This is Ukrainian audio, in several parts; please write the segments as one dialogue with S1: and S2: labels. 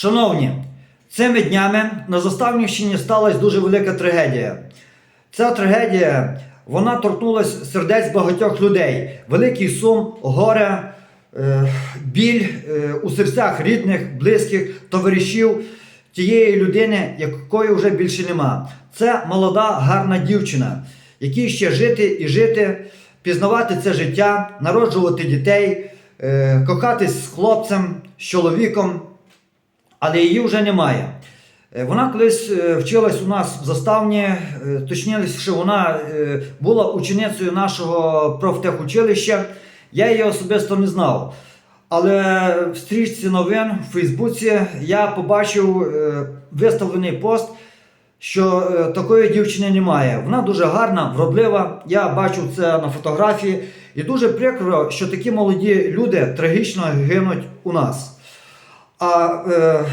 S1: Шановні, цими днями на Заставнівщині сталася дуже велика трагедія. Ця трагедія вона торкнулася сердець багатьох людей. Великий сум, горе, е, біль е, у серцях рідних, близьких, товаришів тієї людини, якої вже більше нема. Це молода, гарна дівчина, якій ще жити і жити, пізнавати це життя, народжувати дітей, е, кохатись з хлопцем, з чоловіком але її вже немає. Е, Вона колись е, вчилась у нас в заставні, е, точніше, вона була ученицею нашого профтехучилища. Я її особисто не знав. Але в стрічці новин в Фейсбуці я побачив виставлений пост, що такої дівчини немає. Вона дуже гарна, вродлива. Я бачу це на фотографії. І дуже прикро, що такі молоді люди трагічно гинуть у нас. А е,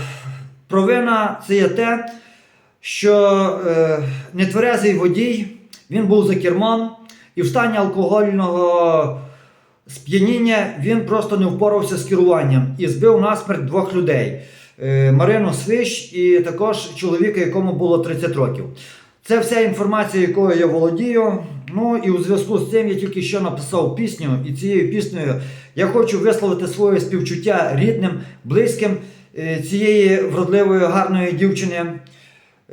S1: провина це є те, що е, нетверезий водій, він був за кермом, і в стані алкогольного сп'яніння він просто не впорався з керуванням і збив насмерть двох людей: е, Марину Свищ і також чоловіка, якому було 30 років. Це вся інформація, якою я володію. Ну і у зв'язку з цим я тільки що написав пісню, і цією піснею я хочу висловити своє співчуття рідним, близьким е, цієї вродливої, гарної дівчини.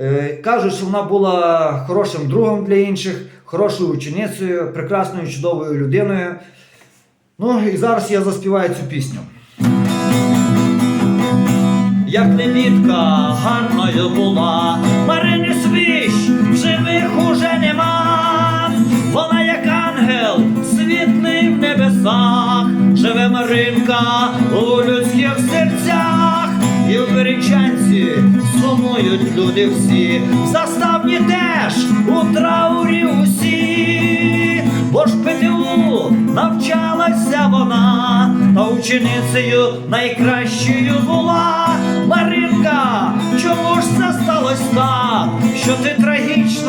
S1: Е, Кажуть, що вона була хорошим другом для інших, хорошою ученицею, прекрасною, чудовою людиною. Ну і зараз я заспіваю цю пісню.
S2: Як лебідка гарною була, Марини Свищ в живих уже нема. Вона як ангел, світлий в небесах, живе Маринка у людських серцях, і в Беречанці сумують люди всі, в заставні теж у траурі усі, бо ж ПТУ навчалася вона, та ученицею найкращою була Маринка. Чому ж це сталося так, що ти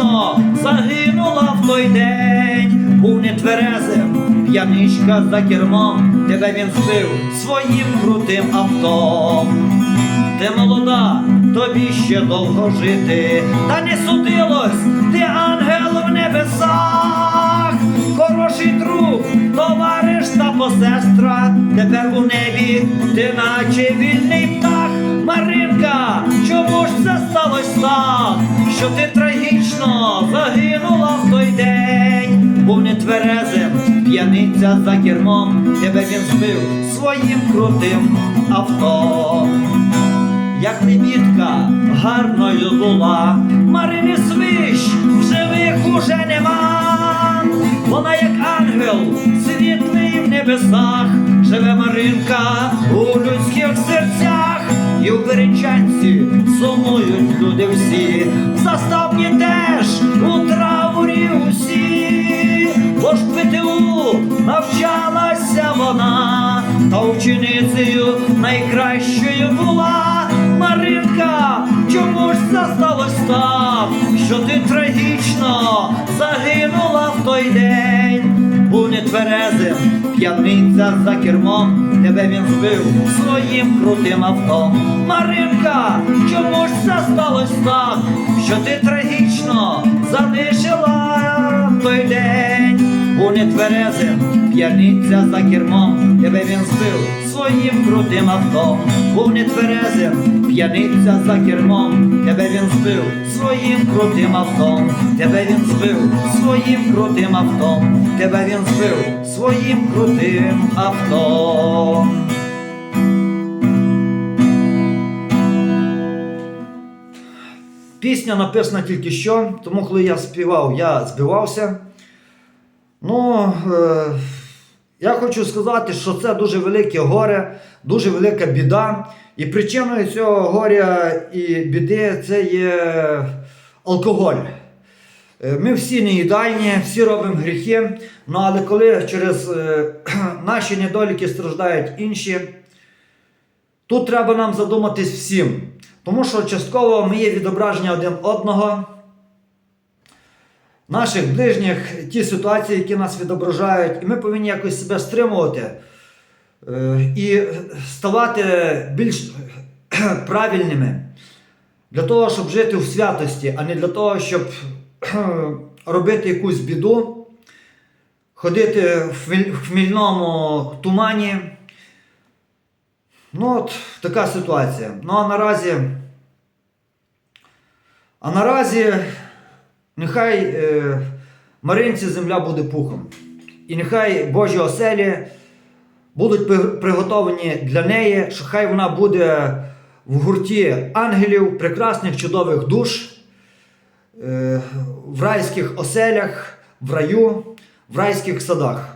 S2: трагічно загинула в той день? Був нетверезим, п'яничка за кермом, тебе він збив своїм крутим авто. Ти молода, тобі ще довго жити, та не судилось, ти ангел в небесах, хороший друг, товариш та посестра, тепер у небі ти наче вільний птах, Маринка, чому ж це сталося? так, що ти трагічно загинула в той день, був нетверезим, п'яниця за кермом, тебе він збив своїм крутим авто. Як лебідка гарною була, Марини Свищ в живих уже нема. Вона як ангел, світлий в небесах, живе Маринка у і в Беречанці сумують люди всі, заставні теж у траурі усі, бо ж ПТУ навчалася вона, та ученицею найкращою була Маринка. Чому ж це сталося так, що ти трагічно загинула в той день? Нетверезим, п'яниця за кермом, тебе він збив своїм крутим авто. Маринка, чому ж це сталося так, що ти трагічно залишила той день? Був нетверезим, п'яниця за кермом, тебе він збив своїм крутим авто. Був нетверезим, п'яниця за кермом, тебе він збив своїм крутим авто. Тебе він збив своїм крутим авто. Тебе він збив своїм крутим авто.
S1: Пісня написана тільки що, тому коли я співав, я збивався. Ну, е, я хочу сказати, що це дуже велике горе, дуже велика біда. І причиною цього горя і біди це є алкоголь. Е, Ми всі не ідеальні, всі робимо гріхи, ну але коли через е, наші недоліки страждають інші, тут треба нам задуматись всім. Тому що частково ми є відображення один одного, наших ближніх, ті ситуації, які нас відображають, і ми повинні якось себе стримувати е, і ставати більш правильними, для того, щоб жити в святості, а не для того, щоб робити якусь біду, ходити в хмільному тумані. Ну, от така ситуація. Ну а наразі. А наразі нехай е, Маринці земля буде пухом. І нехай Божі оселі будуть приготовані для неї, що хай вона буде в гурті ангелів, прекрасних чудових душ, е, в райських оселях, в раю, в райських садах.